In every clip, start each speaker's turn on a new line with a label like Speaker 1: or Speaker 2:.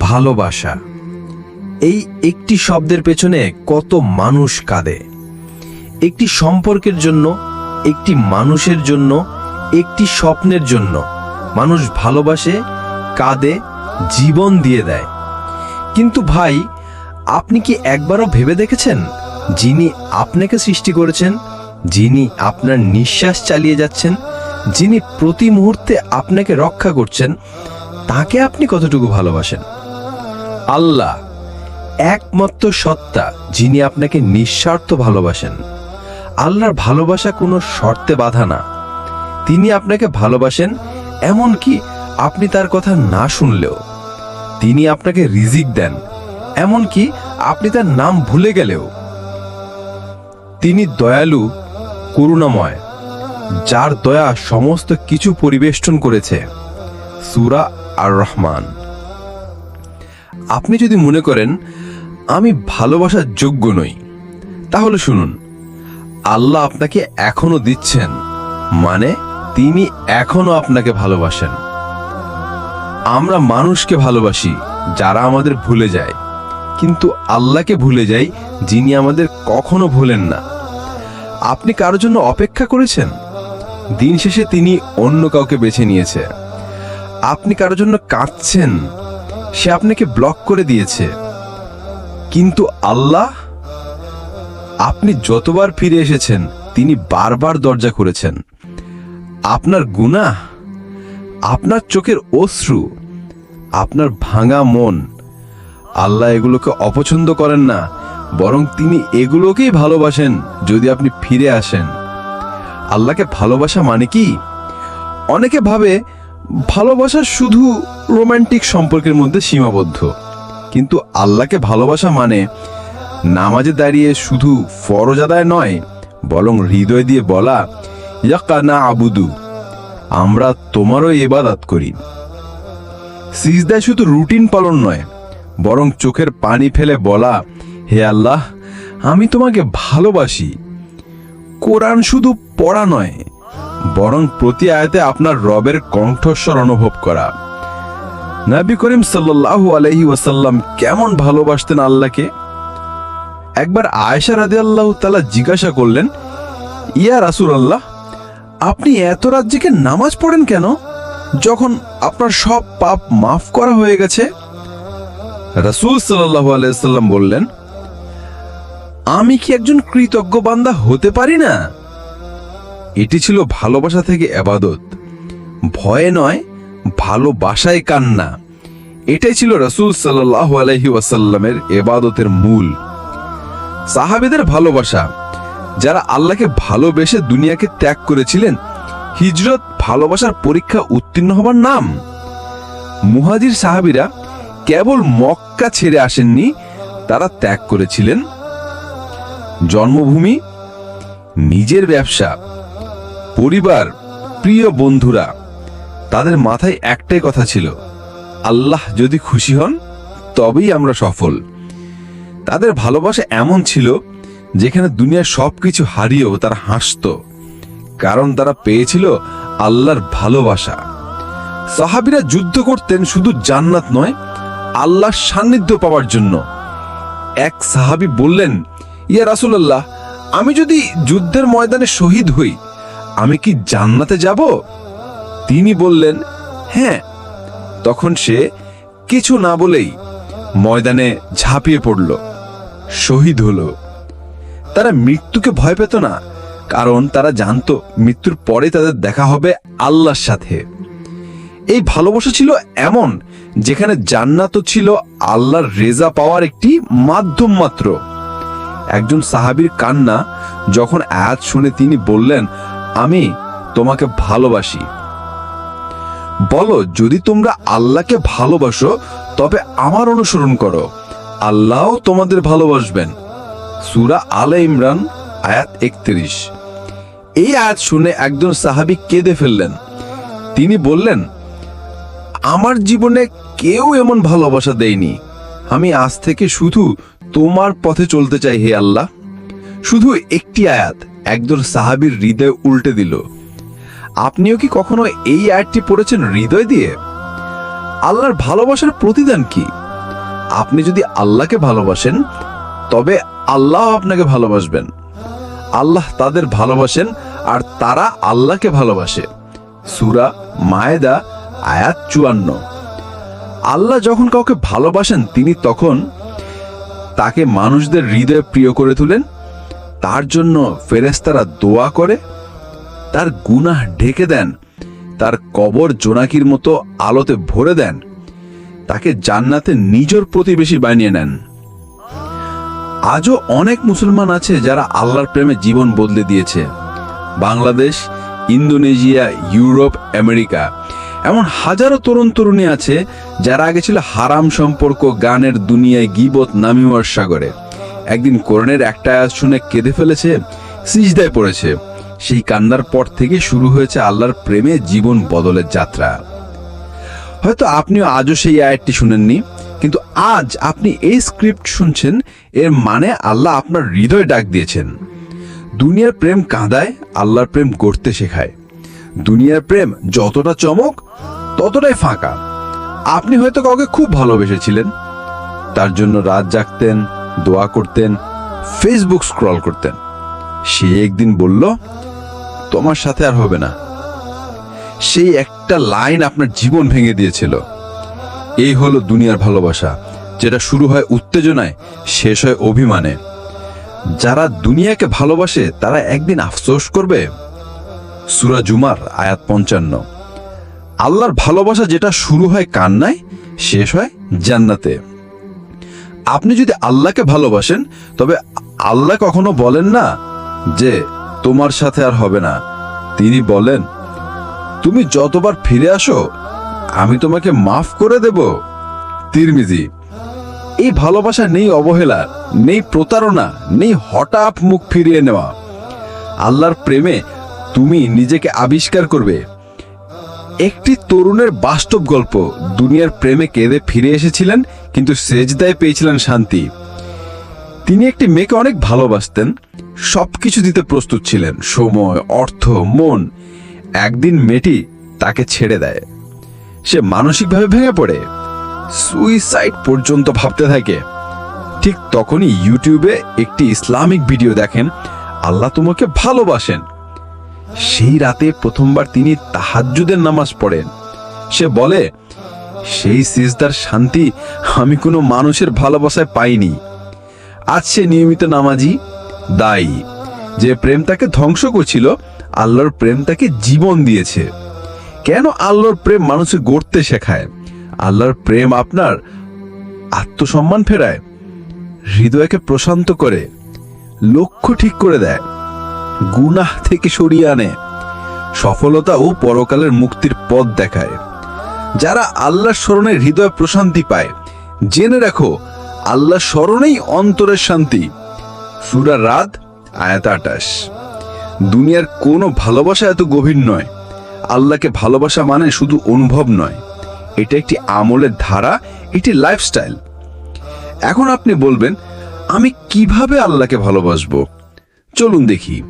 Speaker 1: ভালোবাসা। এই একটি শব্দের পেছনে কত মানুষ কাঁদে। একটি সম্পর্কের জন্য, একটি মানুষের জন্য, একটি স্বপ্নের জন্য। মানুষ ভালোবাসে, কাঁদে, জীবন দিয়ে দেয়। কিন্তু ভাই, আপনি কি একবারও ভেবে দেখেছেন, যিনি আপনাকে সৃষ্টি করেছেন, যিনি আপনার নিঃশ্বাস চালিয়ে যাচ্ছেন যিনি প্রতি মুহূর্তে আপনাকে রক্ষা করছেন, তাকে আপনি কতটুকু ভালোবাসেন? আল্লাহ একমাত্র সত্তা যিনি আপনাকে নিঃস্বার্থ ভালোবাসেন। আল্লাহর ভালোবাসা কোনো শর্তে বাধা না। তিনি আপনাকে ভালোবাসেন এমন কি আপনি তার কথা না শুনলেও। তিনি আপনাকে রিজিক দেন এমন কি আপনি তার নাম ভুলে গেলেও। তিনি দয়ালু, করুণাময় যার দয়া সমস্ত কিছু পরিবেষ্টন করেছে। সুরা আর রহমান আপনি যদি মনে করেন, আমি ভালোবাসার যোগ্য নই, তাহলে শুনুন, আল্লাহ আপনাকে এখনও দিচ্ছেন মানে তিনি এখনও আপনাকে ভালোবাসেন। আমরা মানুষকে ভালোবাসি যারা আমাদের ভুলে যায়, কিন্তু আল্লাহকে ভুলে যাই যিনি আমাদের কখনো ভুলেন না। আপনি কারোর জন্য অপেক্ষা করেছেন? দিন শেষে তিনি অন্য কাউকে বেছে নিয়েছে। আপনি কারোর জন্য কাঁদছেন, সে আপনাকে ব্লক করে দিয়েছে। কিন্তু আল্লাহ, আপনি যতবার ফিরে এসেছেন, তিনি বারবার দরজা করেছেন আপনার গুনাহ, আপনার চোখের অশ্রু, আপনার ভাঙা মন, আল্লাহ এগুলোকে অপছন্দ করেন না, বরং তিনি এগুলোকেই ভালোবাসেন যদি আপনি ফিরে আসেন। আল্লাহকে ভালোবাসা মানে কি? অনেকে ভাবে ভালোবাসা শুধু রোমান্টিক সম্পর্কের মধ্যে সীমাবদ্ধ। কিন্তু আল্লাহকে ভালোবাসা মানে নামাজে দাঁড়িয়ে শুধু ফরজ আদায় নয়, বরং হৃদয় দিয়ে বলা না আবুদু, আমরা তোমারও এবাদাত করি। সিজদায় শুধু রুটিন পালন নয়, বরং চোখের পানি ফেলে বলা, হে আল্লাহ, আমি তোমাকে ভালোবাসি। কোরআন শুধু পড়া নয়, বরং প্রতি আয়াতে আপনার রবের কণ্ঠস্বর অনুভব করা। নবী করিম আলাইহি ওয়াসাল্লাম কেমন ভালোবাসতেন আল্লাহকে? একবার আয়েশা আল্লাহ তালা জিজ্ঞাসা করলেন, ইয়া রাসুল আল্লাহ আপনি এত জেগে নামাজ পড়েন কেন? যখন আপনার সব পাপ মাফ করা হয়ে গেছে? রাসূল সাল্লাল্লাহু আলাইসাল্লাম বললেন আমি কি একজন কৃতজ্ঞ বান্দা হতে পারি না? এটি ছিল ভালোবাসা থেকে এবাদত ভয়ে নয়, ভালোবাসায় কান্না। এটাই ছিল রসুল সাল্লাহ আলহি ওয়াসাল্লামের এবাদতের মূল। সাহাবেদের ভালোবাসা, যারা আল্লাহকে ভালোবেসে দুনিয়াকে ত্যাগ করেছিলেন, হিজরত ভালোবাসার পরীক্ষা উত্তীর্ণ হবার নাম। মুহাজির সাহাবিরা কেবল মক্কা ছেড়ে আসেননি, তারা ত্যাগ করেছিলেন। জন্মভূমি, নিজের ব্যবসা, পরিবার, প্রিয় বন্ধুরা, তাদের মাথায় একটাই কথা ছিল, আল্লাহ যদি খুশি হন, তবেই আমরা সফল। তাদের ভালোবাসা এমন ছিল, যেখানে দুনিয়ার সবকিছু হারিয়েও তারা হাসত, কারণ তারা পেয়েছিল আল্লাহর ভালোবাসা। সাহাবিরা যুদ্ধ করতেন শুধু জান্নাত নয়, আল্লাহর সান্নিধ্য পাওয়ার জন্য। এক সাহাবী বললেন ইয়া রাসূলুল্লাহ, আমি যদি যুদ্ধের ময়দানে শহীদ হই, আমি কি জান্নাতে যাব? তিনি বললেন হ্যাঁ। তখন সে কিছু না বলেই ময়দানে ঝাঁপিয়ে পড়ল, শহীদ হলো। তারা মৃত্যুকে ভয় পেত না, কারণ তারা জানতো মৃত্যুর পরে তাদের দেখা হবে আল্লাহর সাথে। এই ভালোবাসা ছিল এমন, যেখানে জান্নাতও ছিল আল্লাহর রেজা পাওয়ার একটি মাধ্যম মাত্র। একজন সাহাবীর কান্না যখন আয়াত শুনে তিনি বললেন, আমি তোমাকে ভালোবাসি। বলো, যদি তোমরা আল্লাহকে ভালোবাসো, তবে আমার অনুসরণ করো। আল্লাহও তোমাদের ভালোবাসবেন। সুরা আলে ইমরান, আয়াত একত্রিশ। এই আয়াত শুনে একজন সাহাবী কেঁদে ফেললেন। তিনি বললেন, আমার জীবনে কেউ এমন ভালোবাসা দেয়নি। আমি আজ থেকে শুধু তোমার পথে চলতে চাই হে আল্লাহ। শুধু একটি আয়াত একদল সাহাবীর হৃদয় উল্টে দিল। আপনিও কি কখনো এই আয়াতটি পড়েছেন হৃদয় দিয়ে? আল্লাহর ভালোবাসার প্রতিদান কি? আপনি যদি আল্লাহকে ভালোবাসেন, তবে আল্লাহ আপনাকে ভালোবাসবেন। আল্লাহ তাদের ভালোবাসেন আর তারা আল্লাহকে ভালোবাসে। সুরা মায়েদা, আয়াত চুয়ান্ন। আল্লাহ যখন কাউকে ভালোবাসেন, তিনি তখন তাকে মানুষদের হৃদয়ে প্রিয় করে তোলেন। তার জন্য ফেরেস্তারা দোয়া করে। তার গুনাহ ঢেকে দেন। তার কবর জোনাকির মতো আলোতে ভরে দেন। তাকে জান্নাতে নিজের প্রতিবেশী বানিয়ে নেন। আজও অনেক মুসলমান আছে যারা আল্লাহর প্রেমে জীবন বদলে দিয়েছে। বাংলাদেশ, ইন্দোনেশিয়া, ইউরোপ, আমেরিকা এমন হাজারো তরুণ তরুণী আছে যারা আগে ছিল হারাম সম্পর্ক গানের দুনিয়ায় গিবত নামিওয়ার সাগরে। একদিন কোরআনের একটা শুনে কেঁদে ফেলেছে, সিজদায় পড়েছে। সেই কান্নার পর থেকে শুরু হয়েছে আল্লাহর প্রেমে জীবন বদলের যাত্রা। হয়তো আপনিও আজও সেই আয়াতটি শুনেননি, কিন্তু আজ আপনি এই স্ক্রিপ্ট শুনছেন, এর মানে আল্লাহ আপনার হৃদয় ডাক দিয়েছেন। দুনিয়ার প্রেম কাঁদায়, আল্লাহর প্রেম গড়তে শেখায়। দুনিয়ার প্রেম যতটা চমক, ততটাই ফাঁকা। আপনি হয়তো কাউকে খুব ভালোবেসেছিলেন। তার জন্য রাত জাগতেন, দোয়া করতেন ফেসবুক স্ক্রল করতেন। সে একদিন বলল, তোমার সাথে আর হবে না। সেই একটা লাইন আপনার জীবন ভেঙে দিয়েছিল। এই হলো দুনিয়ার ভালোবাসা, যেটা শুরু হয় উত্তেজনায়, শেষ হয় অভিমানে। যারা দুনিয়াকে ভালোবাসে, তারা একদিন আফসোস করবে সুরা জুমার আয়াত পঞ্চান্ন। আল্লাহর ভালোবাসা যেটা শুরু হয় কান্নায়, শেষ হয় জান্নাতে। আপনি যদি আল্লাহকে ভালোবাসেন, তবে আল্লাহ কখনো বলেন না যে, তোমার সাথে আর হবে না। তিনি বলেন, তুমি যতবার ফিরে আসো, আমি তোমাকে মাফ করে দেব। তিরমিজি, এই ভালোবাসা নেই অবহেলা, নেই প্রতারণা, নেই হঠাৎ মুখ ফিরিয়ে নেওয়া। আল্লাহর প্রেমে তুমি নিজেকে আবিষ্কার করবে। একটি তরুণের বাস্তব গল্প। দুনিয়ার প্রেমে কেঁদে ফিরে এসেছিলেন, কিন্তু সেজদায় পেয়েছিলেন শান্তি। তিনি একটি মেয়েকে অনেক ভালোবাসতেন, সবকিছু দিতে প্রস্তুত ছিলেন, সময়, অর্থ, মন। একদিন মেয়েটি তাকে ছেড়ে দেয়। সে মানসিকভাবে ভেঙে পড়ে। সুইসাইড পর্যন্ত ভাবতে থাকে। ঠিক তখনই ইউটিউবে একটি ইসলামিক ভিডিও দেখেন, আল্লাহ তোমাকে ভালোবাসেন। সেই রাতে প্রথমবার তিনি তাহাজ্জুদের নামাজ পড়েন। সে বলে, সেই সিজদার শান্তি আমি কোনো মানুষের ভালোবাসায় পাইনি। আজ সে নিয়মিত নামাজি, দায়ী। যে প্রেম তাকে ধ্বংস করছিল, আল্লাহর প্রেম তাকে জীবন দিয়েছে। কেন আল্লাহর প্রেম মানুষকে গড়তে শেখায়? আল্লাহর প্রেম আপনার আত্মসম্মান ফেরায়, হৃদয়কে প্রশান্ত করে, লক্ষ্য ঠিক করে দেয়। গুনাহ থেকে সরিয়ে আনে, সফলতা ও পরকালের মুক্তির পথ দেখায়। যারা আল্লাহর স্মরণে হৃদয় প্রশান্তি পায়, জেনে রাখো আল্লাহ স্মরণেই অন্তরের শান্তি। সুরা রাত আয়াত আটাশ দুনিয়ার কোনো ভালোবাসা এত গভীর নয়। আল্লাহকে ভালোবাসা মানে শুধু অনুভব নয়। এটা একটি আমলের ধারা, এটি লাইফস্টাইল এখন আপনি বলবেন, আমি কীভাবে আল্লাহকে ভালোবাসবো? চলুন দেখি।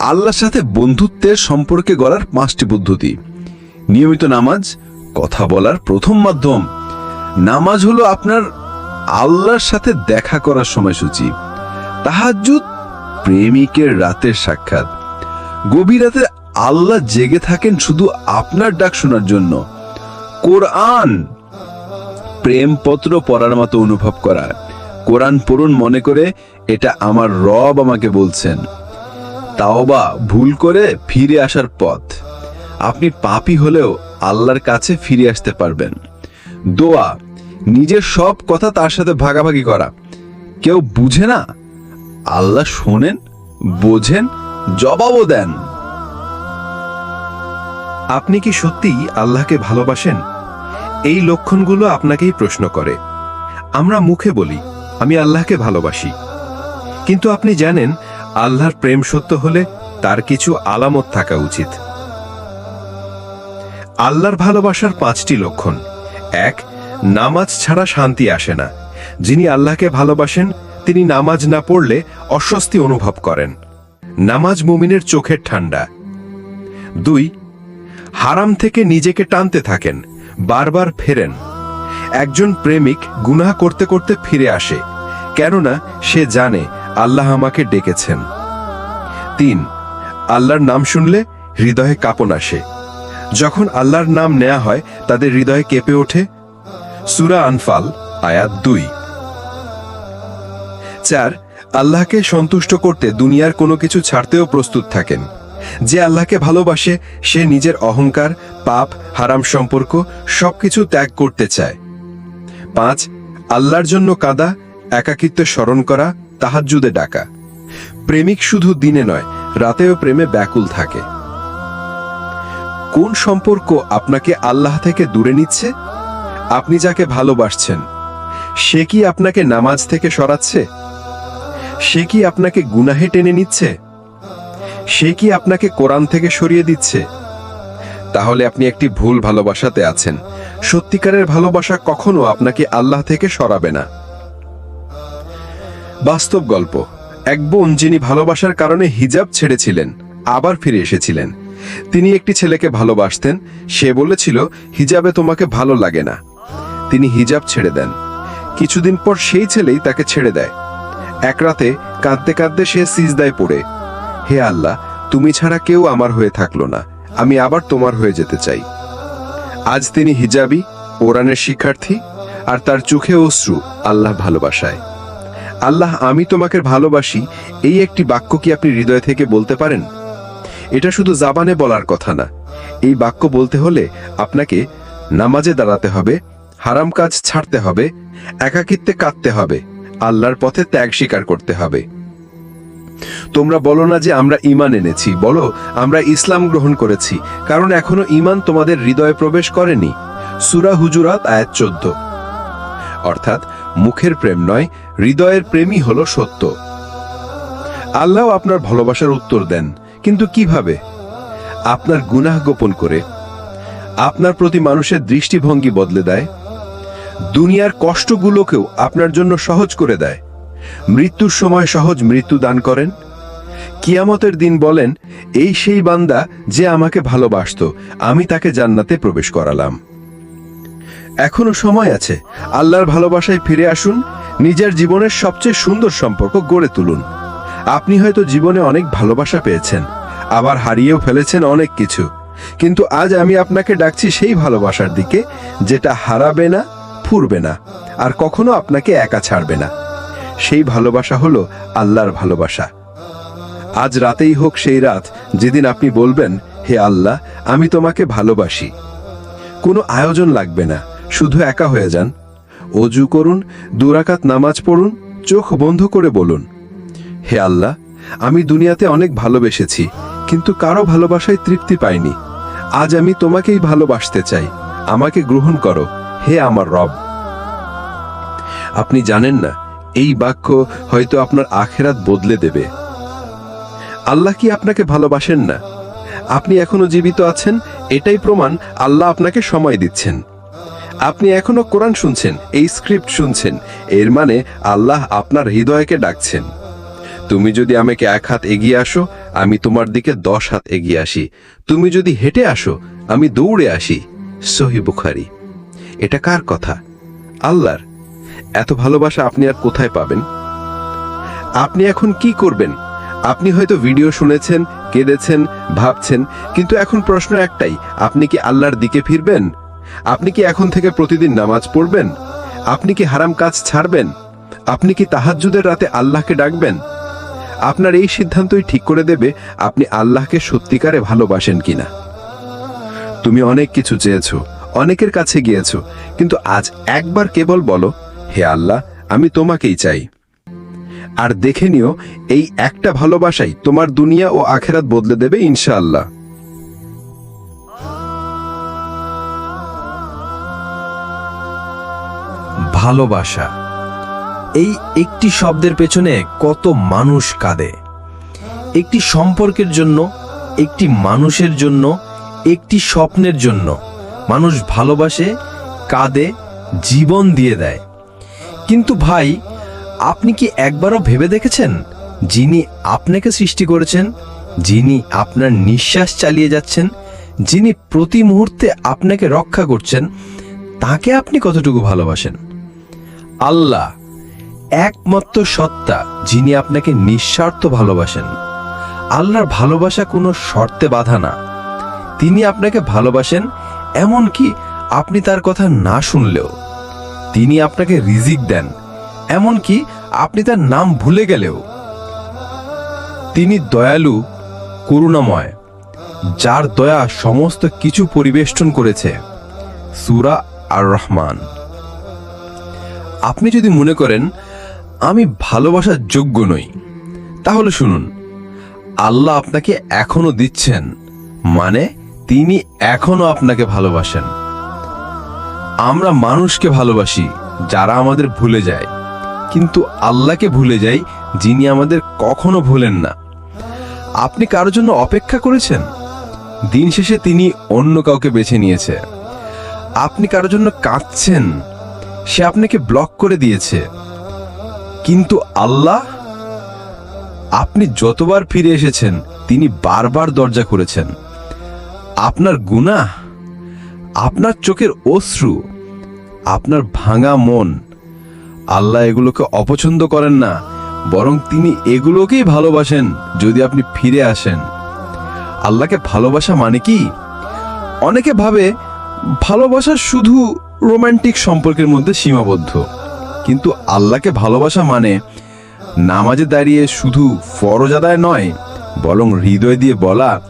Speaker 1: আল্লাহর সাথে বন্ধুত্বের সম্পর্কে গড়ার পাঁচটি পদ্ধতি। নিয়মিত নামাজ, কথা বলার প্রথম মাধ্যম। নামাজ হলো আপনার আল্লাহর সাথে দেখা করার সময়সূচি। তাহাজ্জুদ, প্রেমিকের রাতের সাক্ষাৎ। গভীর রাতে আল্লাহ জেগে থাকেন শুধু আপনার ডাক শোনার জন্য। কোরআন, প্রেমপত্র পড়ার মতো অনুভব করা। কোরআন পড়ুন মনে করে, এটা আমার রব আমাকে বলছেন। তাওবা ভুল করে ফিরে আসার পথ। আপনি পাপি হলেও আল্লাহর কাছে ফিরে আসতে পারবেন। দোয়া, নিজের সব কথা তার সাথে ভাগাভাগি করা। কেউ বুঝে না? আল্লাহ শোনেন, বোঝেন, জবাবও দেন।
Speaker 2: আপনি কি সত্যিই আল্লাহকে ভালোবাসেন? এই লক্ষণগুলো আপনাকেই প্রশ্ন করে। আমরা মুখে বলি, আমি আল্লাহকে ভালোবাসি। কিন্তু আপনি জানেন আল্লাহর প্রেম সত্য হলে তার কিছু আলামত থাকা উচিত। আল্লাহর ভালোবাসার পাঁচটি লক্ষণ। এক, নামাজ ছাড়া শান্তি আসে না। যিনি আল্লাহকে ভালোবাসেন, তিনি নামাজ না পড়লে অস্বস্তি অনুভব করেন। নামাজ মুমিনের চোখের ঠান্ডা। দুই, হারাম থেকে নিজেকে টানতে থাকেন, বারবার ফেরেন। একজন প্রেমিক গুনাহ করতে করতে ফিরে আসে, কেননা সে জানে আল্লাহ আমাকে ডেকেছেন। তিন, আল্লাহর নাম শুনলে হৃদয়ে কাঁপন আসে। যখন আল্লাহর নাম নেয়া হয়, তাদের হৃদয়ে কেঁপে ওঠে। সুরা আনফাল, আয়াত দুই। চার, আল্লাহকে সন্তুষ্ট করতে দুনিয়ার কোনো কিছু ছাড়তেও প্রস্তুত থাকেন। যে আল্লাহকে ভালোবাসে, সে নিজের অহংকার, পাপ, হারাম সম্পর্ক সবকিছু ত্যাগ করতে চায়। পাঁচ, আল্লাহর জন্য কাদা, একাকিত্ব স্মরণ করা তাহাজ্জুদে ডাকা। প্রেমিক শুধু দিনে নয়, রাতেও প্রেমে ব্যাকুল থাকে। কোন সম্পর্ক আপনাকে আল্লাহ থেকে দূরে নিচ্ছে? আপনি যাকে ভালোবাসছেন, সে কি আপনাকে নামাজ থেকে সরাচ্ছে? সে কি আপনাকে গুনাহে টেনে নিচ্ছে? সে কি আপনাকে কোরআন থেকে সরিয়ে দিচ্ছে? তাহলে আপনি একটি ভুল ভালোবাসাতে আছেন। সত্যিকারের ভালোবাসা কখনো আপনাকে আল্লাহ থেকে সরাবে না। বাস্তব গল্প। এক বোন যিনি ভালোবাসার কারণে হিজাব ছেড়েছিলেন, আবার ফিরে এসেছিলেন। তিনি একটি ছেলেকে ভালোবাসতেন, সে বলেছিল, হিজাবে তোমাকে ভালো লাগে না। তিনি হিজাব ছেড়ে দেন। কিছুদিন পর সেই ছেলেই তাকে ছেড়ে দেয়। এক রাতে কাঁদতে কাঁদতে সে সিজদায় পড়ে। হে আল্লাহ, তুমি ছাড়া কেউ আমার হয়ে থাকল না, আমি আবার তোমার হয়ে যেতে চাই। আজ তিনি হিজাবি, কোরআনের শিক্ষার্থী, আর তার চোখে অশ্রু আল্লাহ ভালোবাসায়। আল্লাহ, আমি তোমাকে ভালোবাসি। এই একটি বাক্য কি আপনি হৃদয় থেকে বলতে পারেন? এটা শুধু জাবানে বলার কথা না। এই বাক্য বলতে হলে আপনাকে নামাজে দাঁড়াতে হবে, হারাম কাজ ছাড়তে হবে, একাকিত্বে কাঁদতে হবে, আল্লাহর পথে ত্যাগ স্বীকার করতে হবে। তোমরা বলো না যে আমরা ঈমান এনেছি, বলো, আমরা ইসলাম গ্রহণ করেছি, কারণ এখনও ঈমান তোমাদের হৃদয়ে প্রবেশ করেনি। সুরা হুজুরাত আয়াত চোদ্দ। অর্থাৎ মুখের প্রেম নয়, হৃদয়ের প্রেমই হলো সত্য। আল্লাহ আপনার ভালোবাসার উত্তর দেন, কিন্তু কীভাবে? আপনার গুনাহ গোপন করে, আপনার প্রতি মানুষের দৃষ্টিভঙ্গি বদলে দেয়, দুনিয়ার কষ্টগুলোকেও আপনার জন্য সহজ করে দেয়। মৃত্যুর সময় সহজ মৃত্যু দান করেন। কিয়ামতের দিন বলেন, এই সেই বান্দা যে আমাকে ভালোবাসতো, আমি তাকে জান্নাতে প্রবেশ করালাম। এখনও সময় আছে। আল্লাহর ভালোবাসায় ফিরে আসুন, নিজের জীবনের সবচেয়ে সুন্দর সম্পর্ক গড়ে তুলুন। আপনি হয়তো জীবনে অনেক ভালোবাসা পেয়েছেন, আবার হারিয়েও ফেলেছেন অনেক কিছু। কিন্তু আজ আমি আপনাকে ডাকছি সেই ভালোবাসার দিকে, যেটা হারাবে না, ফুরবে না, আর কখনো আপনাকে একা ছাড়বে না। সেই ভালোবাসা হলো আল্লাহর ভালোবাসা। আজ রাতেই হোক সেই রাত যেদিন আপনি বলবেন, হে আল্লাহ, আমি তোমাকে ভালোবাসি। কোনো আয়োজন লাগবে না শুধু একা হয়ে যান। অজু করুন, দুরাকাত নামাজ পড়ুন, চোখ বন্ধ করে বলুন, হে আল্লাহ, আমি দুনিয়াতে অনেক ভালোবেসেছি, কিন্তু কারও ভালোবাসায় তৃপ্তি পাইনি। আজ আমি তোমাকেই ভালোবাসতে চাই। আমাকে গ্রহণ করো, হে আমার রব। আপনি জানেন না, এই বাক্য হয়তো আপনার আখেরাত বদলে দেবে। আল্লাহ কি আপনাকে ভালোবাসেন না? আপনি এখনও জীবিত আছেন, এটাই প্রমাণ আল্লাহ আপনাকে সময় দিচ্ছেন। আপনি এখনও কোরআন শুনছেন, এই স্ক্রিপ্ট শুনছেন। এর মানে আল্লাহ আপনার হৃদয়কে ডাকছেন। তুমি যদি আমাকে এক হাত এগিয়ে আসো, আমি তোমার দিকে দশ হাত এগিয়ে আসি। তুমি যদি হেঁটে আসো, আমি দৌড়ে আসি। সহি বুখারি। এটা কার কথা? আল্লাহর। এত ভালোবাসা আপনি আর কোথায় পাবেন? আপনি এখন কি করবেন? আপনি হয়তো ভিডিও শুনেছেন, কেঁদেছেন, ভাবছেন, কিন্তু এখন প্রশ্ন একটাই, আপনি কি আল্লাহর দিকে ফিরবেন? আপনি কি এখন থেকে প্রতিদিন নামাজ পড়বেন? আপনি কি হারাম কাজ ছাড়বেন? আপনি কি তাহাজ্জুদের রাতে আল্লাহকে ডাকবেন? আপনার এই সিদ্ধান্তই ঠিক করে দেবে আপনি আল্লাহকে সত্যিকারে ভালোবাসেন কিনা। তুমি অনেক কিছু চেয়েছ, অনেকের কাছে গিয়েছ, কিন্তু আজ একবার কেবল বলো, হে আল্লাহ, আমি তোমাকেই চাই। আর দেখে নিও, এই একটা ভালোবাসাই তোমার দুনিয়া ও আখেরাত বদলে দেবে ইনশাআল্লাহ।
Speaker 1: ভালোবাসা। এই একটি শব্দের পেছনে কত মানুষ কাঁদে। একটি সম্পর্কের জন্য, একটি মানুষের জন্য, একটি স্বপ্নের জন্য। মানুষ ভালোবাসে, কাঁদে, জীবন দিয়ে দেয়। কিন্তু ভাই, আপনি কি একবারও ভেবে দেখেছেন, যিনি আপনাকে সৃষ্টি করেছেন, যিনি আপনার নিঃশ্বাস চালিয়ে যাচ্ছেন, যিনি প্রতি মুহূর্তে আপনাকে রক্ষা করছেন, তাকে আপনি কতটুকু ভালোবাসেন? আল্লাহ একমাত্র সত্তা, যিনি আপনাকে নিঃস্বার্থ ভালোবাসেন। আল্লাহর ভালোবাসা কোনো শর্তে বাধা না। তিনি আপনাকে ভালোবাসেন, এমনকি আপনি তার কথা না শুনলেও। তিনি আপনাকে রিজিক দেন, এমনকি আপনি তার নাম ভুলে গেলেও। তিনি দয়ালু, করুণাময়, যার দয়া সমস্ত কিছু পরিবেষ্টন করেছে। সুরা আর রহমান আপনি যদি মনে করেন, আমি ভালোবাসার যোগ্য নই, তাহলে শুনুন, আল্লাহ আপনাকে এখনও দিচ্ছেন মানে তিনি এখনও আপনাকে ভালোবাসেন। আমরা মানুষকে ভালোবাসি, যারা আমাদের ভুলে যায়, কিন্তু আল্লাহকে ভুলে যাই, যিনি আমাদের কখনো ভুলেন না। আপনি কারোর জন্য অপেক্ষা করেছেন? দিন শেষে তিনি অন্য কাউকে বেছে নিয়েছে। আপনি কারোর জন্য কাঁদছেন? সে আপনাকে ব্লক করে দিয়েছে। কিন্তু আল্লাহ, আপনি যতবার ফিরে এসেছেন, তিনি বারবার দরজা করেছেন আপনার গুনাহ, আপনার চোখের অশ্রু, আপনার ভাঙা মন, আল্লাহ এগুলোকে অপছন্দ করেন না, বরং তিনি এগুলোকেই ভালোবাসেন যদি আপনি ফিরে আসেন। আল্লাহকে ভালোবাসা মানে কি? অনেকে ভাবে, ভালোবাসা শুধু রোমান্টিক সম্পর্কের মধ্যে সীমাবদ্ধ। কিন্তু আল্লাহকে ভালোবাসা মানে নামাজে দাঁড়িয়ে শুধু ফরজ আদায় নয়, বরং হৃদয় দিয়ে বলা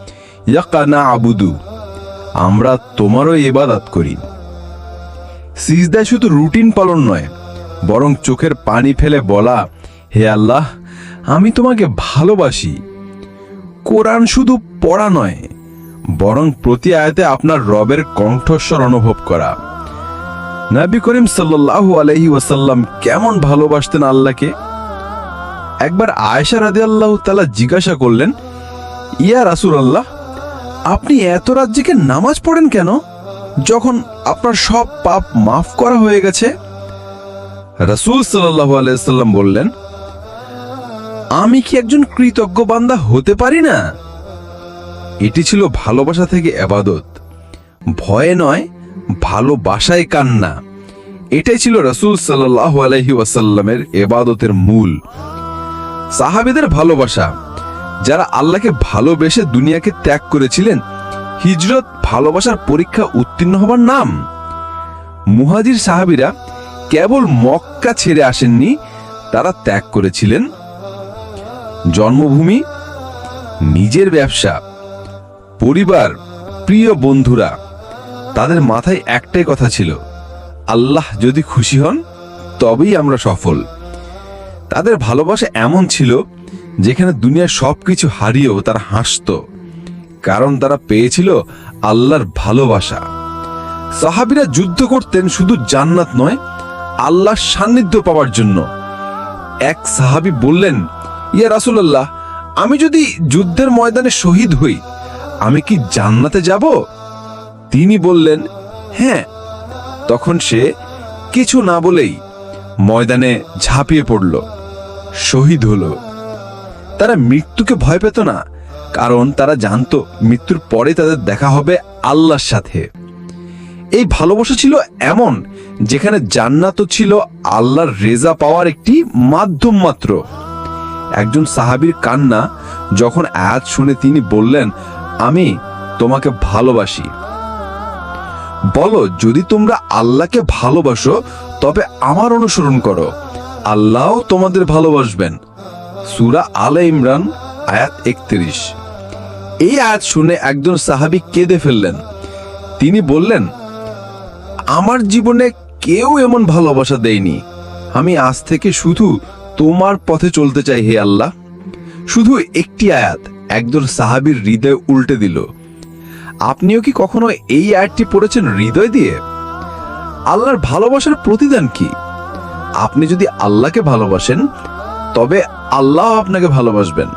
Speaker 1: ইয়াকা না আবুদু, আমরা তোমারও এবাদাত করি। সিজদায় শুধু রুটিন পালন নয়, বরং চোখের পানি ফেলে বলা, হে আল্লাহ, আমি তোমাকে ভালোবাসি। কোরআন শুধু পড়া নয়, বরং প্রতি আয়াতে আপনার রবের কণ্ঠস্বর অনুভব করা। নবী করিম সাল্লাল্লাহু আলাইহি ওয়াসাল্লাম কেমন ভালোবাসতেন আল্লাহকে? একবার আয়েশা রাদিয়াল্লাহু তালা জিজ্ঞাসা করলেন, ইয়া রাসুল আল্লাহ আপনি এত জেগে নামাজ পড়েন কেন? যখন আপনার সব পাপ মাফ করা হয়ে গেছে? রাসূল সাল্লাল্লাহু আলাইসাল্লাম বললেন, আমি কি একজন কৃতজ্ঞ বান্দা হতে পারি না? এটি ছিল ভালোবাসা থেকে এবাদত। ভয়ে নয়, ভালোবাসায় কান্না। এটাই ছিল রসুল সাল্লাহ আলহি ওয়াসাল্লামের এবাদতের মূল। সাহাবিদের ভালোবাসা, যারা আল্লাহকে ভালোবেসে দুনিয়াকে ত্যাগ করেছিলেন, হিজরত ভালোবাসার পরীক্ষা উত্তীর্ণ হবার নাম। মুহাজির সাহাবিরা কেবল মক্কা ছেড়ে আসেননি, তারা ত্যাগ করেছিলেন। জন্মভূমি, নিজের ব্যবসা, পরিবার, প্রিয় বন্ধুরা, তাদের মাথায় একটাই কথা ছিল আল্লাহ যদি খুশি হন, তবেই আমরা সফল। তাদের ভালোবাসা এমন ছিল যেখানে দুনিয়ার সবকিছু হারিয়েও তারা হাসত, কারণ তারা পেয়েছিল আল্লাহর ভালোবাসা। সাহাবিরা যুদ্ধ করতেন শুধু জান্নাত নয়, আল্লাহর সান্নিধ্য পাওয়ার জন্য। এক সাহাবী বললেন, ইয়া রাসূলুল্লাহ, আমি যদি যুদ্ধের ময়দানে শহীদ হই, আমি কি জান্নাতে যাব? তিনি বললেন হ্যাঁ তখন সে কিছু না বলেই ময়দানে ঝাঁপিয়ে পড়ল, শহীদ হলো। তারা মৃত্যুকে ভয় পেত না, কারণ তারা জানতো মৃত্যুর পরে তাদের দেখা হবে আল্লাহর সাথে। এই ভালোবাসা ছিল এমন যেখানে জান্নাতও ছিল আল্লাহর রেজা পাওয়ার একটি মাধ্যম মাত্র। একজন সাহাবীর কান্না যখন আয়াত শুনে তিনি বললেন, আমি তোমাকে ভালোবাসি। বলো, যদি তোমরা আল্লাহকে ভালোবাসো, তবে আমার অনুসরণ করো। আল্লাহ তোমাদের ভালোবাসবেন। সুরা আলে ইমরান, আয়াত একত্রিশ। এই আয়াত শুনে একজন সাহাবী কেঁদে ফেললেন। তিনি বললেন, আমার জীবনে কেউ এমন ভালোবাসা দেয়নি। আমি আজ থেকে শুধু তোমার পথে চলতে চাই, হে আল্লাহ। শুধু একটি আয়াত, একজন সাহাবীর হৃদয় উল্টে দিল। আপনিও কি কখনো এই আয়াতটি পড়েছেন হৃদয় দিয়ে? আল্লাহর ভালোবাসার প্রতিদান কি? আপনি যদি আল্লাহকে ভালোবাসেন, তবে আল্লাহ আপনাকে ভালোবাসবেন।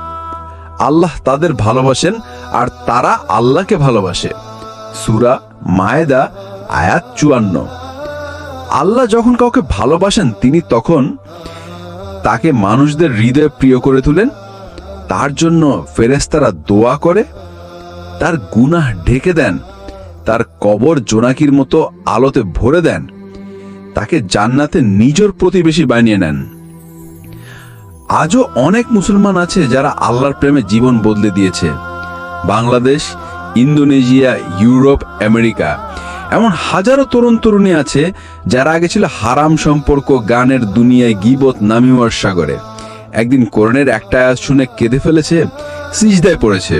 Speaker 1: আল্লাহ তাদের ভালোবাসেন আর তারা আল্লাহকে ভালোবাসে। সুরা মায়েদা, আয়াত চুয়ান্ন। আল্লাহ যখন কাউকে ভালোবাসেন, তিনি তখন তাকে মানুষদের হৃদয়ে প্রিয় করে তুলেন। তার জন্য ফেরেস্তারা দোয়া করে তার গুনাহ ঢেকে দেন, তার কবর জোনাকির মতো আলোতে ভরে দেন, তাকে জান্নাতে নিজের প্রতিবেশী বানিয়ে নেন। আজও অনেক মুসলমান আছে যারা আল্লাহর প্রেমে জীবন বদলে দিয়েছে। বাংলাদেশ, ইন্দোনেশিয়া, ইউরোপ, আমেরিকা, এমন হাজারো তরুণ তরুণী আছে যারা আগে ছিল হারাম সম্পর্ক, গানের দুনিয়ায় গিবত নামিওয়ার সাগরে। একদিন কোরআনের একটা শুনে কেঁদে ফেলেছে, সিজদায় পড়েছে।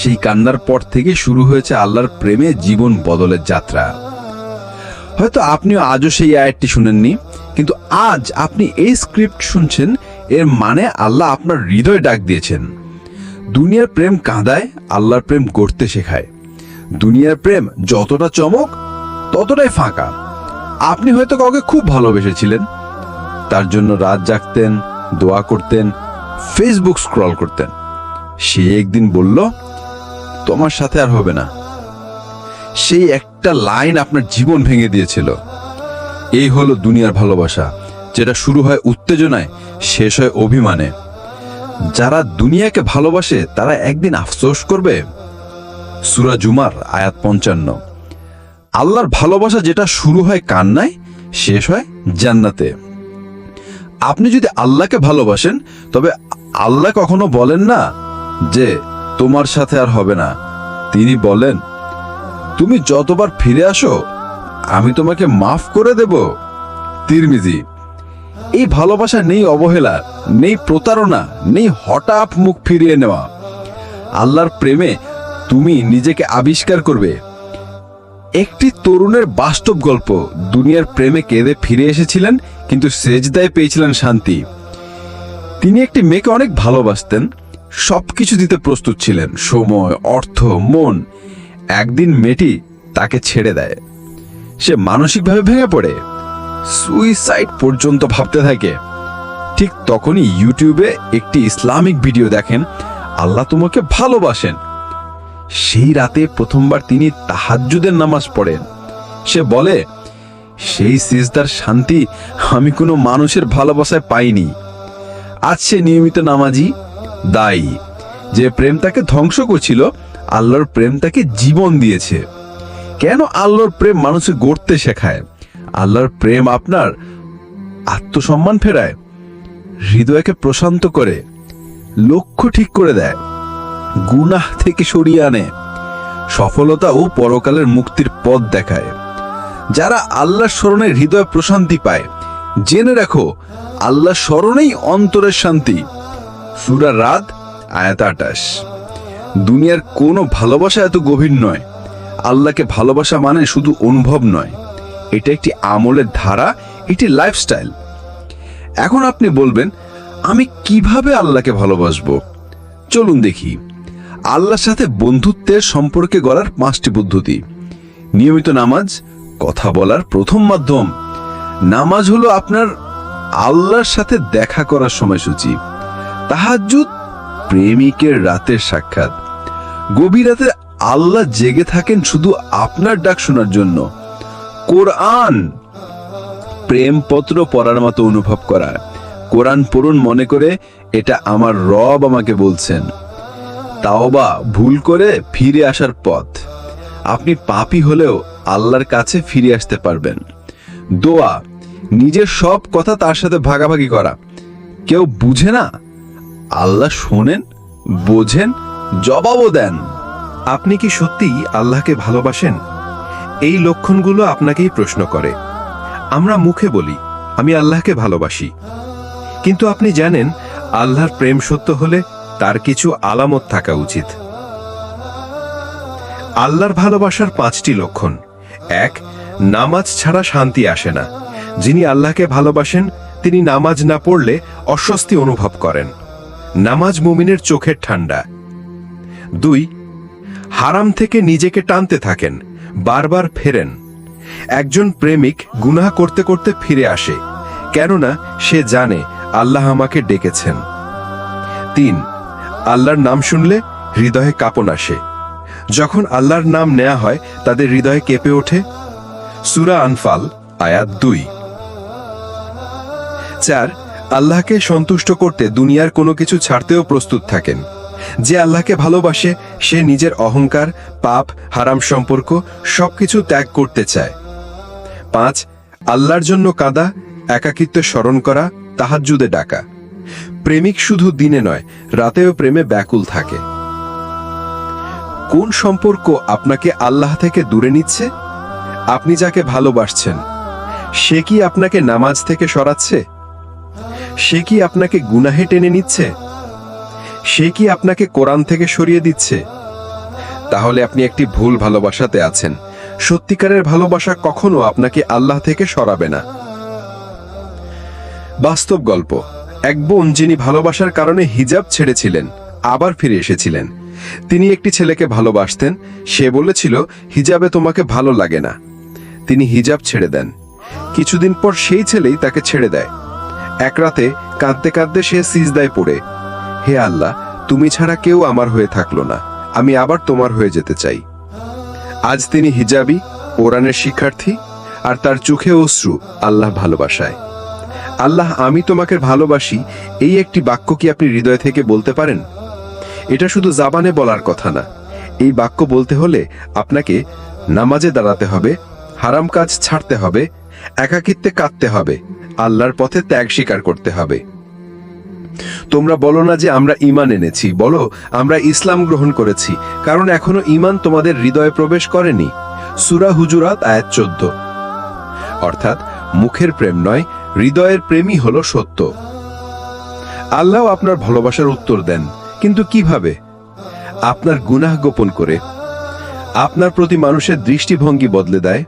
Speaker 1: সেই কান্নার পর থেকে শুরু হয়েছে আল্লাহর প্রেমে জীবন বদলের যাত্রা। হয়তো আপনিও আজও সেই আয়াতটি শুনেননি, কিন্তু আজ আপনি এই স্ক্রিপ্ট শুনছেন, এর মানে আল্লাহ আপনার হৃদয় ডাক দিয়েছেন। দুনিয়ার প্রেম কাঁদায়, আল্লাহর প্রেম গড়তে শেখায়। দুনিয়ার প্রেম যতটা চমক, ততটাই ফাঁকা। আপনি হয়তো কাউকে খুব ভালোবেসেছিলেন, তার জন্য রাত জাগতেন, দোয়া করতেন ফেসবুক স্ক্রল করতেন। সে একদিন বলল তোমার সাথে আর হবে না। সেই একটা লাইন আপনার জীবন ভেঙে দিয়েছিল। এই হলো দুনিয়ার ভালোবাসা, যেটা শুরু হয় উত্তেজনায়, শেষ হয় অভিমানে। যারা দুনিয়াকে ভালোবাসে, তারা একদিন আফসোস করবে। সুরা জুমার আয়াত পঞ্চান্ন। আল্লাহর ভালোবাসা যেটা শুরু হয় কান্নায়, শেষ হয় জান্নাতে। আপনি যদি আল্লাহকে ভালোবাসেন, তবে আল্লাহ কখনো বলেন না যে তোমার সাথে আর হবে না। তিনি বলেন, তুমি যতবার ফিরে আসো, আমি তোমাকে মাফ করে দেব। তিরমিজি, এই ভালোবাসা নেই অবহেলা, নেই প্রতারণা, নেই হঠাৎ মুখ ফিরিয়ে নেওয়া। আল্লাহর প্রেমে তুমি নিজেকে আবিষ্কার করবে। একটি তরুণের বাস্তব গল্প, দুনিয়ার প্রেমে কেঁদে ফিরে এসেছিলেন, কিন্তু সেজদায় পেয়েছিলেন শান্তি। তিনি একটি মেয়েকে অনেক ভালোবাসতেন সবকিছু দিতে প্রস্তুত ছিলেন। সময়, অর্থ, মন। একদিন মেয়েটি তাকে ছেড়ে দেয়। সে মানসিকভাবে ভেঙে পড়ে। সুইসাইড পর্যন্ত ভাবতে থাকে। ঠিক তখনই ইউটিউবে একটি ইসলামিক ভিডিও দেখেন, আল্লাহ তোমাকে ভালোবাসেন। সেই রাতে প্রথমবার তিনি তাহাজ্জুদের নামাজ পড়েন। সে বলে, সেই সিজদার শান্তি আমি কোনো মানুষের ভালোবাসায় পাইনি। আজ সে নিয়মিত নামাজি দায়ী। যে প্রেম তাকে ধ্বংস করছিল, আল্লাহর প্রেম তাকে জীবন দিয়েছে। কেন আল্লাহর প্রেম মানুষকে গড়তে শেখায়? আল্লাহর প্রেম আপনার আত্মসম্মান ফেরায়, হৃদয়কে প্রশান্ত করে, লক্ষ্য ঠিক করে দেয়, গুনাহ থেকে সরিয়ে আনে, সফলতা ও পরকালের মুক্তির পথ দেখায়। যারা আল্লাহর স্মরণে হৃদয় প্রশান্তি পায়, জেনে রাখো আল্লাহ স্মরণেই অন্তরের শান্তি। সুরা রাত আয়াত আটাশ দুনিয়ার কোনো ভালোবাসা এত গভীর নয়। আল্লাহকে ভালোবাসা মানে শুধু অনুভব নয়। এটা একটি আমলের ধারা, এটি লাইফস্টাইল এখন আপনি বলবেন, আমি কীভাবে আল্লাহকে ভালোবাসবো? চলুন দেখি। আল্লাহর সাথে বন্ধুত্বের সম্পর্কে গড়ার পাঁচটি পদ্ধতি। নিয়মিত নামাজ, কথা বলার প্রথম মাধ্যম। নামাজ হলো আপনার আল্লাহর সাথে দেখা করার সময়সূচি। তাহাজ্জুদ প্রেমিকের রাতের সাক্ষাৎ। গভীর রাতে আল্লাহ জেগে থাকেন শুধু আপনার ডাক শোনার জন্য। কোরআন প্রেমপত্র পড়ার মতো অনুভব করা। কোরআন পড়ুন মনে করে এটা আমার রব আমাকে বলছেন। তাওবা ভুল করে ফিরে আসার পথ। আপনি পাপি হলেও আল্লাহর কাছে ফিরে আসতে পারবেন। দোয়া, নিজের সব কথা তার সাথে ভাগাভাগি করা। কেউ বুঝে না আল্লাহ শোনেন, বোঝেন, জবাবও দেন।
Speaker 2: আপনি কি সত্যিই আল্লাহকে ভালোবাসেন? এই লক্ষণগুলো আপনাকেই প্রশ্ন করে। আমরা মুখে বলি, আমি আল্লাহকে ভালোবাসি। কিন্তু আপনি জানেন, আল্লাহর প্রেম সত্য হলে তার কিছু আলামত থাকা উচিত। আল্লাহর ভালোবাসার পাঁচটি লক্ষণ। এক, নামাজ ছাড়া শান্তি আসে না। যিনি আল্লাহকে ভালোবাসেন, তিনি নামাজ না পড়লে অস্বস্তি অনুভব করেন। নামাজ মুমিনের চোখের ঠান্ডা। দুই, হারাম থেকে নিজেকে টানতে থাকেন, বারবার ফেরেন। একজন প্রেমিক গুনাহ করতে করতে ফিরে আসে, কেননা সে জানে আল্লাহ আমাকে ডেকেছেন। তিন, আল্লাহর নাম শুনলে হৃদয়ে কাঁপন আসে। যখন আল্লাহর নাম নেয়া হয়, তাদের হৃদয়ে কেঁপে ওঠে। সুরা আনফাল, আয়াত দুই। চার আল্লাহকে সন্তুষ্ট করতে দুনিয়ার কোনো কিছু ছাড়তেও প্রস্তুত থাকেন। যে আল্লাহকে ভালোবাসে, সে নিজের অহংকার, পাপ, হারাম সম্পর্ক সবকিছু ত্যাগ করতে চায়। পাঁচ, আল্লাহর জন্য কাদা, একাকিত্ব স্মরণ করা, তাহাজ্জুদে ডাকা। প্রেমিক শুধু দিনে নয়, রাতেও প্রেমে ব্যাকুল থাকে। কোন সম্পর্ক আপনাকে আল্লাহ থেকে দূরে নিচ্ছে? আপনি যাকে ভালোবাসছেন, সে কি আপনাকে নামাজ থেকে সরাচ্ছে? সে কি আপনাকে গুনাহে টেনে নিচ্ছে? সে কি আপনাকে কোরআন থেকে সরিয়ে দিচ্ছে? তাহলে আপনি একটি ভুল ভালোবাসাতে আছেন। সত্যিকারের ভালোবাসা কখনো আপনাকে আল্লাহ থেকে সরাবে না। বাস্তব গল্প। এক বোন যিনি ভালোবাসার কারণে হিজাব ছেড়েছিলেন, আবার ফিরে এসেছিলেন। তিনি একটি ছেলেকে ভালোবাসতেন। সে বলেছিল, হিজাবে তোমাকে ভালো লাগে না। তিনি হিজাব ছেড়ে দেন। কিছুদিন পর সেই ছেলেই তাকে ছেড়ে দেয়। এক রাতে কাঁদতে কাঁদতে সে সিজদায় পড়ে। হে আল্লাহ, তুমি ছাড়া কেউ আমার হয়ে থাকল না। আমি আবার তোমার হয়ে যেতে চাই। আজ তিনি হিজাবি, কোরআনের শিক্ষার্থী, আর তার চোখে অশ্রু আল্লাহ ভালোবাসায়। আল্লাহ, আমি তোমাকে ভালোবাসি, এই একটি বাক্য কি আপনি হৃদয় থেকে বলতে পারেন? এটা শুধু জাবানে বলার কথা না। এই বাক্য বলতে হলে আপনাকে নামাজে দাঁড়াতে হবে, হারাম কাজ ছাড়তে হবে একাকিত্বে কাঁদতে হবে, আল্লাহর পথে ত্যাগ স্বীকার করতে হবে। তোমরা বলো না যে আমরা ঈমান এনেছি, বলো, আমরা ইসলাম গ্রহণ করেছি, কারণ এখনও ঈমান তোমাদের হৃদয়ে প্রবেশ করেনি। সুরা হুজুরাত, আয়াত চোদ্দ। অর্থাৎ, মুখের প্রেম নয়, হৃদয়ের প্রেমই হল সত্য। আল্লাহ আপনার ভালোবাসার উত্তর দেন, কিন্তু কীভাবে? আপনার গুনাহ গোপন করে। আপনার প্রতি মানুষের দৃষ্টিভঙ্গি বদলে দেয়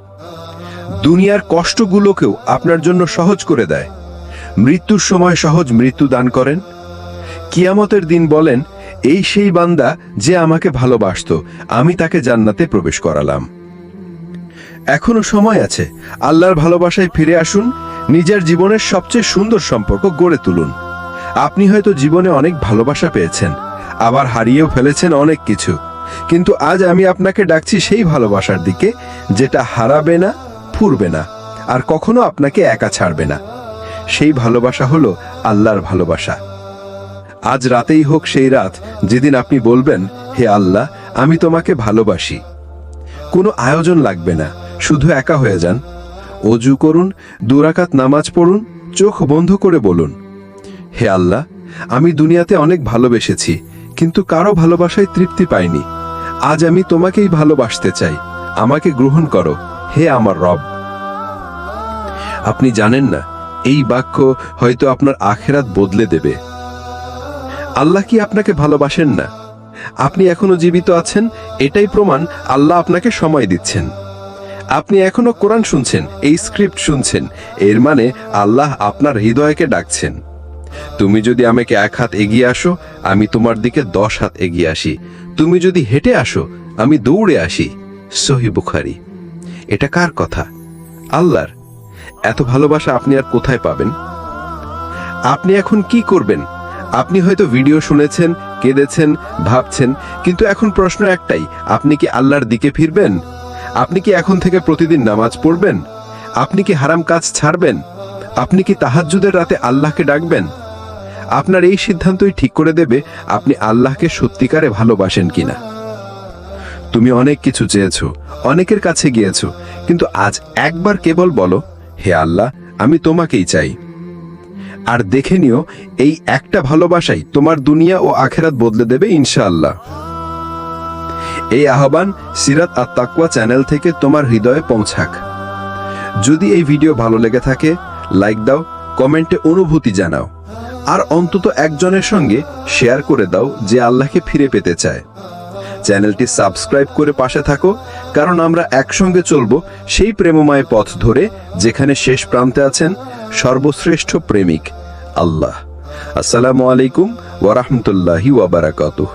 Speaker 2: দুনিয়ার কষ্টগুলোকেও আপনার জন্য সহজ করে দেয়। মৃত্যুর সময় সহজ মৃত্যু দান করেন। কিয়ামতের দিন বলেন, এই সেই বান্দা যে আমাকে ভালোবাসতো, আমি তাকে জান্নাতে প্রবেশ করালাম। এখনও সময় আছে, আল্লাহর ভালোবাসায় ফিরে আসুন, নিজের জীবনের সবচেয়ে সুন্দর সম্পর্ক গড়ে তুলুন। আপনি হয়তো জীবনে অনেক ভালোবাসা পেয়েছেন, আবার হারিয়েও ফেলেছেন অনেক কিছু, কিন্তু আজ আমি আপনাকে ডাকছি সেই ভালোবাসার দিকে, যেটা হারাবে না ফুরবে না, আর কখনো আপনাকে একা ছাড়বে না। সেই ভালোবাসা হলো আল্লাহর ভালোবাসা। আজ রাতেই হোক সেই রাত যেদিন আপনি বলবেন, হে আল্লাহ, আমি তোমাকে ভালোবাসি। কোনো আয়োজন লাগবে না, শুধু একা হয়ে যান। অজু করুন, দুরাকাত নামাজ পড়ুন, চোখ বন্ধ করে বলুন, হে আল্লাহ, আমি দুনিয়াতে অনেক ভালোবেসেছি, কিন্তু কারও ভালোবাসায় তৃপ্তি পাইনি। আজ আমি তোমাকেই ভালোবাসতে চাই, আমাকে গ্রহণ করো। হে আমার রব। আপনি জানেন না, এই বাক্য হয়তো আপনার আখেরাত বদলে দেবে। আল্লাহ কি আপনাকে ভালোবাসেন না? আপনি এখনও জীবিত আছেন, এটাই প্রমাণ আল্লাহ আপনাকে সময় দিচ্ছেন। আপনি এখনও কোরআন শুনছেন, এই স্ক্রিপ্ট শুনছেন, এর মানে আল্লাহ আপনার হৃদয়কে ডাকছেন। তুমি যদি আমাকে এক হাত এগিয়ে আসো, আমি তোমার দিকে দশ হাত এগিয়ে আসি। তুমি যদি হেঁটে আসো, আমি দৌড়ে আসি। সহি বুখারি। এটা কার কথা? আল্লাহর। এত ভালোবাসা আপনি আর কোথায় পাবেন? আপনি এখন কি করবেন? আপনি হয়তো ভিডিও শুনেছেন, কেঁদেছেন, ভাবছেন, কিন্তু এখন প্রশ্ন একটাই, আপনি কি আল্লাহর দিকে ফিরবেন? আপনি কি এখন থেকে প্রতিদিন নামাজ পড়বেন? আপনি কি হারাম কাজ ছাড়বেন? আপনি কি তাহাজ্জুদের রাতে আল্লাহকে ডাকবেন? আপনার এই সিদ্ধান্তই ঠিক করে দেবে আপনি আল্লাহকে সত্যিকারে ভালোবাসেন কিনা। তুমি অনেক কিছু চেয়েছো, অনেকের কাছে গিয়েছো, কিন্তু আজ একবার কেবল বলো, হে আল্লাহ, আমি তোমাকেই চাই। আর দেখে নিও, এই একটা ভালোবাসাই তোমার দুনিয়া ও আখেরাত বদলে দেবে ইনশাআল্লাহ। এই আহ্বান সিরাত আর তাকুয়া চ্যানেল থেকে তোমার হৃদয়ে পৌঁছাক। যদি এই ভিডিও ভালো লেগে থাকে, লাইক দাও, কমেন্টে অনুভূতি জানাও। আর অন্তত একজনের সঙ্গে শেয়ার করে দাও যে আল্লাহকে ফিরে পেতে চায়। চ্যানেলটি সাবস্ক্রাইব করে পাশে থাকো, কারণ আমরা একসঙ্গে চলব সেই প্রেমময় পথ ধরে যেখানে শেষ প্রান্তে আছেন সর্বশ্রেষ্ঠ প্রেমিক আল্লাহ। আসসালামু আলাইকুম ওয়া ওয়াবারাকাতুহ